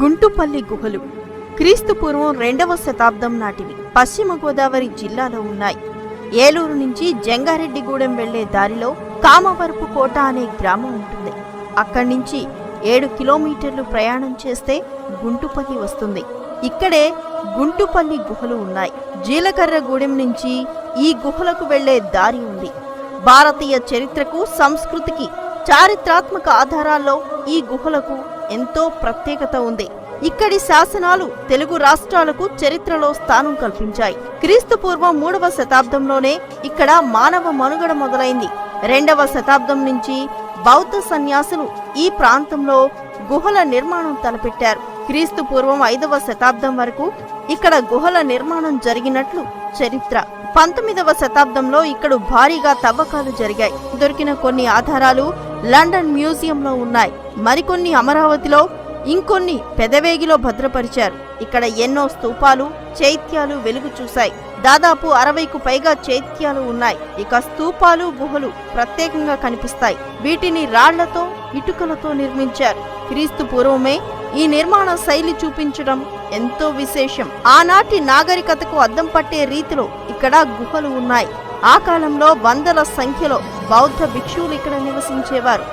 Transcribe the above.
గుంటుపల్లి గుహలు. క్రీస్తుపూర్వం రెండవ శతాబ్దం నాటివి. పశ్చిమ గోదావరి జిల్లాలో ఉన్నాయి. ఏలూరు నుంచి జంగారెడ్డిగూడెం వెళ్ళే దారిలో కామవరపు కోట అనే గ్రామం ఉంటుంది. అక్కడి నుంచి ఏడు కిలోమీటర్లు ప్రయాణం చేస్తే గుంటుపల్లి వస్తుంది. ఇక్కడే గుంటుపల్లి గుహలు ఉన్నాయి. జీలకర్రగూడెం నుంచి ఈ గుహలకు వెళ్ళే దారి ఉంది. భారతీయ చరిత్రకు సంస్కృతికి చారిత్రాత్మక ఆధారాల్లో ఈ గుహలకు ఎంతో ప్రత్యేకత ఉంది. ఇక్కడి శాసనాలు తెలుగు రాష్ట్రాలకు చరిత్రలో స్థానం కల్పించాయి. క్రీస్తు పూర్వం మూడవ శతాబ్దంలోనే ఇక్కడ మానవ మనుగడ మొదలైంది. రెండవ శతాబ్దం నుంచి బౌద్ధ సన్యాసులు ఈ ప్రాంతంలో గుహల నిర్మాణం తలపెట్టారు. క్రీస్తు పూర్వం ఐదవ శతాబ్దం వరకు ఇక్కడ గుహల నిర్మాణం జరిగినట్లు చరిత్ర. పంతొమ్మిదవ శతాబ్దంలో ఇక్కడ భారీగా తవ్వకాలు జరిగాయి. దొరికిన కొన్ని ఆధారాలు లండన్ మ్యూజియంలో ఉన్నాయి. మరికొన్ని అమరావతిలో ఇంకొన్ని పెదవేగిలో భద్రపరిచారు. ఇక్కడ ఎన్నో స్తూపాలు చైత్యాలు వెలుగు చూశాయి. దాదాపు అరవైకు పైగా చైత్యాలు ఉన్నాయి. ఇక స్తూపాలు గుహలు ప్రత్యేకంగా కనిపిస్తాయి. వీటిని రాళ్ళతో ఇటుకలతో నిర్మించారు. క్రీస్తు పూర్వమే ఈ నిర్మాణ శైలి చూపించడం ఎంతో విశేషం. ఆనాటి నాగరికతకు అద్దం పట్టే రీతిలో ఇక్కడ గుహలు ఉన్నాయి. ఆ కాలంలో వందల సంఖ్యలో బౌద్ధ భిక్షువులు ఇక్కడ నివసించేవారు.